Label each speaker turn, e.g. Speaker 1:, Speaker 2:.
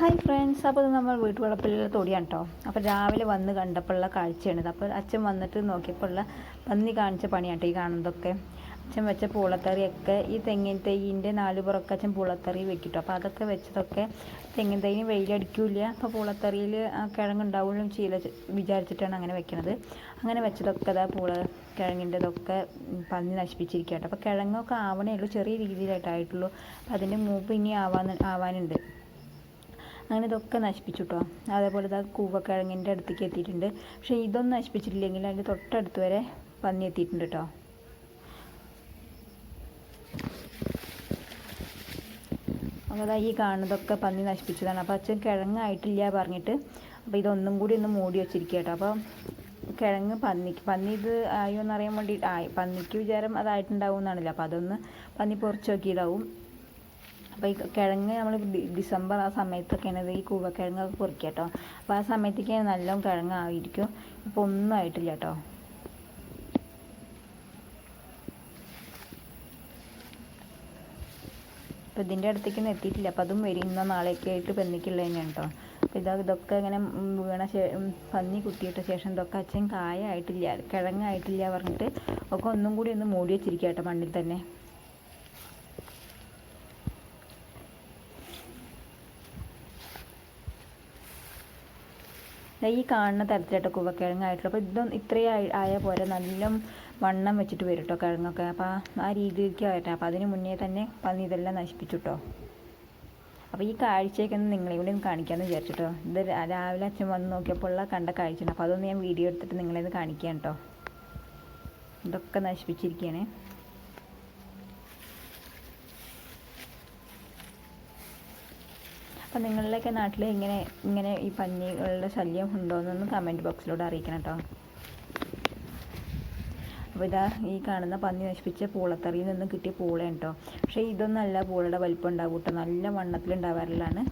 Speaker 1: Hi friends അപ്പോൾ ഇത് നമ്മൾ വീട്ടുവളപ്പിലുള്ള തൊടിയാണ് കേട്ടോ അപ്പോൾ രാവിലെ വന്ന് കണ്ടപ്പോഴുള്ള കാഴ്ചയാണിത്. അപ്പോൾ അച്ഛൻ വന്നിട്ട് നോക്കിയപ്പോൾ ഉള്ള പന്നി കാണിച്ച പണിയാണ് ഈ കാണുന്നതൊക്കെ. അച്ഛൻ വെച്ച പൂളത്തറിയൊക്കെ ഈ തെങ്ങിൻ തൈയിന്റെ നാല് പുറമൊക്കെ അച്ഛൻ പൂളത്തറി വെക്കിട്ടു അപ്പോൾ അതൊക്കെ വെച്ചതൊക്കെ തെങ്ങിൻ തൈന് വെയിലടിക്കില്ല. അപ്പോൾ പൂളത്തറിയിൽ കിഴങ്ങുണ്ടാവുള്ളൂ ചീല വിചാരിച്ചിട്ടാണ് അങ്ങനെ വെക്കണത്. അങ്ങനെ വെച്ചതൊക്കെ അതാ പൂള കിഴങ്ങിന്റെതൊക്കെ പന്നി നശിപ്പിച്ചിരിക്കുക അപ്പോൾ കിഴങ്ങൊക്കെ ആവണേ ഉള്ളൂ ചെറിയ രീതിയിലായിട്ടായിട്ടുള്ളൂ. അപ്പോൾ അതിന്റെ മൂപ്പ് ഇനി ആവാൻ ആവാനുണ്ട്. അങ്ങനെ ഇതൊക്കെ നശിപ്പിച്ചു കേട്ടോ അതേപോലെ ഇതാ കൂവക്കിഴങ്ങിന്റെ അടുത്തേക്ക് എത്തിയിട്ടുണ്ട്. പക്ഷേ ഇതൊന്നും നശിപ്പിച്ചിട്ടില്ലെങ്കിൽ അതിന്റെ തൊട്ടടുത്ത് വരെ പന്നി എത്തിയിട്ടുണ്ട് കേട്ടോ അപ്പോൾ അതാ ഈ കാണുന്നതൊക്കെ പന്നി നശിപ്പിച്ചതാണ്. അപ്പോൾ അച്ഛൻ കിഴങ്ങായിട്ടില്ല പറഞ്ഞിട്ട് അപ്പോൾ ഇതൊന്നും കൂടി ഒന്ന് മൂടി വെച്ചിരിക്കുക കേട്ടോ അപ്പോൾ കിഴങ്ങ് പന്നിക്ക് പന്നി ഇത് ആയോ എന്നറിയാൻ വേണ്ടിയിട്ട് ആയി പന്നിക്ക് വിചാരം അതായിട്ടുണ്ടാവും എന്നാണല്ലോ അപ്പോൾ അതൊന്ന് പന്നി പൊറിച്ച് നോക്കിയതാവും. അപ്പോൾ ഈ കിഴങ്ങ് നമ്മൾ ഡിസംബർ ആ സമയത്തൊക്കെയാണ് ഈ കൂവക്കിഴങ്ങൊക്കെ പൊറിക്കുക കേട്ടോ അപ്പോൾ ആ സമയത്തേക്ക് നല്ലോണം കിഴങ്ങായിരിക്കും. ഇപ്പോൾ ഒന്നും ആയിട്ടില്ല കേട്ടോ അപ്പോൾ ഇതിന്റെ അടുത്തേക്കൊന്നും എത്തിയിട്ടില്ല. അപ്പോൾ അതും വരും. ഇന്നോ നാളെയൊക്കെ ആയിട്ട് പന്നിക്കുള്ളത് തന്നെയാണ് കേട്ടോ അപ്പോൾ ഇതാ ഇതൊക്കെ ഇങ്ങനെ വീണ പന്നി കുത്തിയിട്ട ശേഷം ഇതൊക്കെ അച്ഛൻ കായ ആയിട്ടില്ല കിഴങ്ങായിട്ടില്ല പറഞ്ഞിട്ട് ഒക്കെ ഒന്നും കൂടി ഒന്ന് മൂടി വെച്ചിരിക്കുക കേട്ടോ മണ്ണിൽ തന്നെ. ഈ കാണുന്ന തരത്തിലായിട്ട് കുവക്കിഴങ്ങായിട്ടുള്ള അപ്പോൾ ഇതൊന്നും ഇത്രയും ആയ പോലെ നല്ല വണ്ണം വെച്ചിട്ട് വരും കേട്ടോ കിഴങ്ങൊക്കെ. അപ്പോൾ ആ രീതിയിലേക്ക് വരട്ടെ അപ്പോൾ അതിന് മുന്നേ തന്നെ പന്നി ഇതെല്ലാം നശിപ്പിച്ചു കേട്ടോ അപ്പോൾ ഈ കാഴ്ചയൊക്കെ ഒന്ന് നിങ്ങളെ കൂടി ഒന്ന് കാണിക്കാമെന്ന് വിചാരിച്ചിട്ടോ. ഇത് രാവിലെ അച്ഛൻ വന്ന് നോക്കിയപ്പോൾ ഉള്ള കണ്ട കാഴ്ചയാണ്. അപ്പോൾ അതൊന്ന് ഞാൻ വീഡിയോ എടുത്തിട്ട് നിങ്ങളെ ഒന്ന് കാണിക്കാം കേട്ടോ ഇതൊക്കെ നശിപ്പിച്ചിരിക്കുകയാണ് അപ്പം നിങ്ങളുടെയൊക്കെ നാട്ടിൽ ഇങ്ങനെ ഇങ്ങനെ ഈ പന്നികളുടെ ശല്യം ഉണ്ടോ എന്നൊന്ന് കമന്റ് ബോക്സിലൂടെ അറിയിക്കണം കേട്ടോ അപ്പോൾ ഇതാ ഈ കാണുന്ന പന്നി നശിപ്പിച്ച പൂളത്തറിയിൽ നിന്ന് കിട്ടിയ പൂളയാണ് കേട്ടോ പക്ഷേ ഇതൊന്നല്ല പൂളയുടെ വലിപ്പം ഉണ്ടാവും കേട്ടോ നല്ല വണ്ണത്തിലുണ്ടാവാറുള്ളതാണ്.